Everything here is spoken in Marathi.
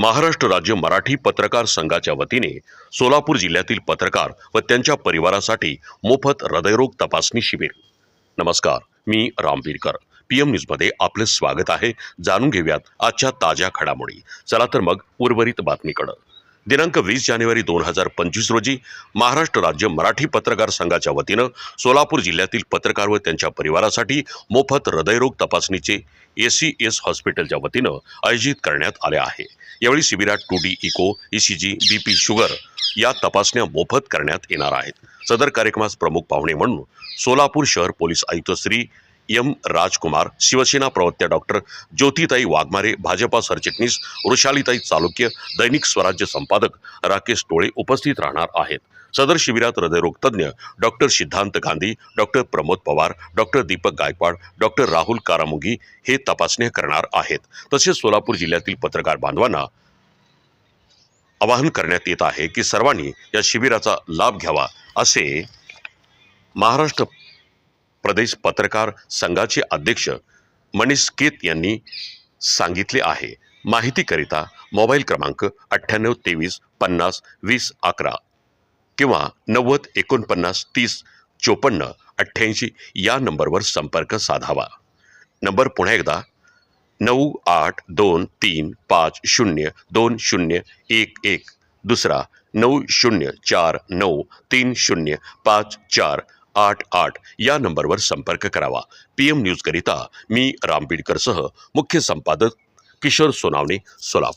महाराष्ट्र राज्य मराठी पत्रकार संघाच्या वतीने सोलापूर जिल्ह्यातील पत्रकार व त्यांच्या परिवारासाठी मोफत हृदयरोग तपासणी शिबिर. नमस्कार मी रामवीरकर पी एम न्यूजमध्ये आपले स्वागत आहे. जाणून घेऊयात आजच्या ताज्या घडामोडी. चला तर मग उर्वरित बातमीकडं. दिनांक वीस जानेवारी दोन हजार पंचवीस रोजी महाराष्ट्र राज्य मराठी पत्रकार संघाच्या वतीनं सोलापूर जिल्ह्यातील पत्रकार व त्यांच्या परिवारासाठी मोफत हृदयरोग तपासणीचे ए सी एस हॉस्पिटलच्या वतीनं आयोजित करण्यात आले आहे. यावेळी शिबिरात two D echo ECG B P sugar या तपासण्या मोफत करण्यात येणार आहेत. सदर कार्यक्रमास प्रमुख पाहुणे म्हणून सोलापूर शहर पोलीस आयुक्त श्री एम राजकुमार शिवसेना प्रवक्त्या डॉक्टर ज्योतिताई वाघमारे भाजपा सरचिटणीस वृषालीताई चालुक्य दैनिक स्वराज्य संपादक राकेश टोळे उपस्थित राहणार आहेत. सदर शिबिरात हृदयरोगतज्ञ doctor Siddhant Gandhi doctor Pramod Pawar doctor Deepak Gaikwad doctor Rahul Karamugi हे तपासण्या करणार आहेत. तसेच सोलापूर जिल्ह्यातील पत्रकार बांधवांना आवाहन करण्यात येत आहे की सर्वांनी या शिबिराचा लाभ घ्यावा असे महाराष्ट्र प्रदेश पत्रकार संघाचे अध्यक्ष मनीष केत यांनी सांगितले आहे. माहितीकरिता मोबाईल क्रमांक अठ्ठ्याण्णव तेवीस पन्नास वीस अकरा किंवा नव्वद एकोणपन्नास तीस चोपन्न अठ्ठ्याऐंशी या नंबरवर संपर्क साधावा. नंबर पुन्हा एकदा नऊ आठ दोन तीन पाच शून्य दोन शून्य एक एक. दुसरा नऊ शून्य चार नऊ तीन शून्य पाच चार आठ आठ या नंबरवर संपर्क करावा. पी एम न्यूजकरिता मी रामबीडकरसह मुख्य संपादक किशोर सोनावणे सोलापूर.